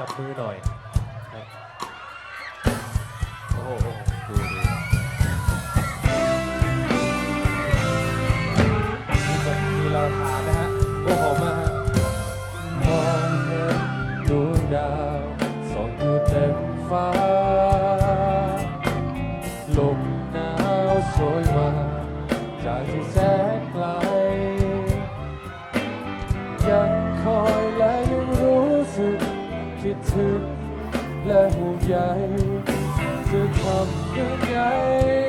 จับมือหน่อยครับโอ้โหดูดู ถึงและห่วงใยจะทำยังไง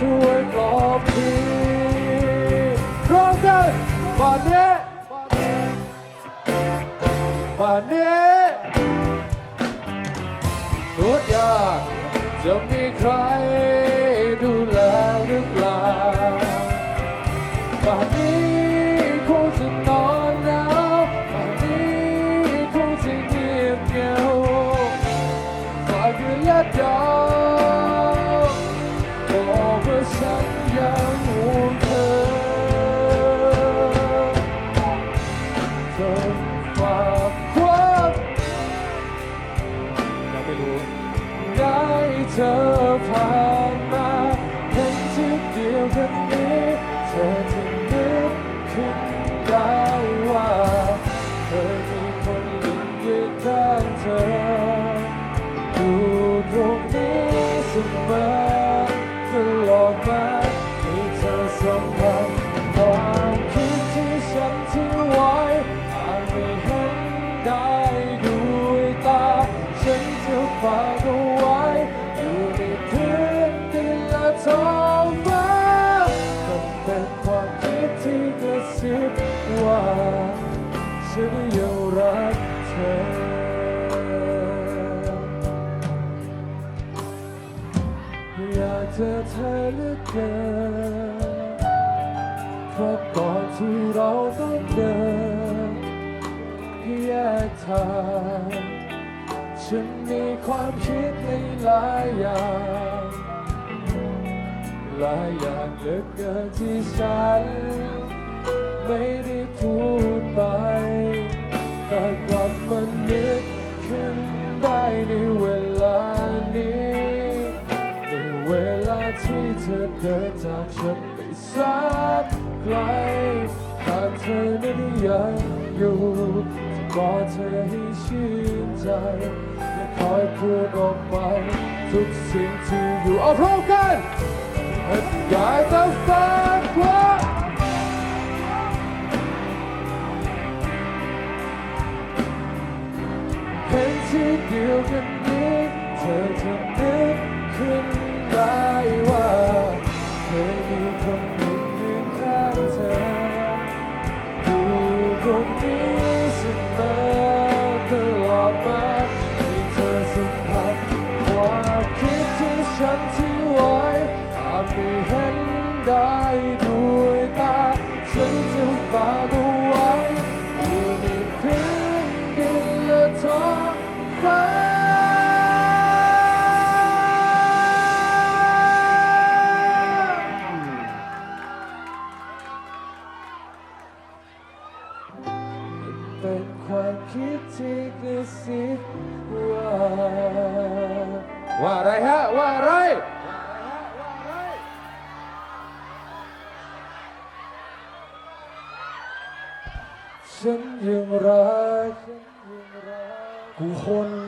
ช่วยปลอบทีพร้อมกันวันนี้วันนี้ทุกอย่างจะมีใครดูแลหรือเปล่าป่านนี้คงจะนอนหนาวป่านนี้คงจะเงียบเหงาฝากคืนและดาว ฉันยังรักเธอ อยากเจอเธอเหลือเกินเพราะก่อนที่เราต้องเดินแยกทางฉันมีความคิดในหลายอย่างหลายอย่างเหลือเกินที่ฉัน ไม่ได้พูดไปแต่กลับมานึกขึ้นได้ในเวลานี้ในเวลาที่เธอเดินจากฉันไปสักไกลหากเธอนั้นยังอยู่จะกอดเธอให้ชื่นใจและคอยพูดออกไปทุกสิ่งที่อยู่เอาพร้อมกันอยาก ที่เดียวกันนี้เธอจะนึกขึ้นได้ เป็นความคิดที่กระซิบว่า ว่าอะไรฮะ ว่าอะไร ฉันยังรัก กูคน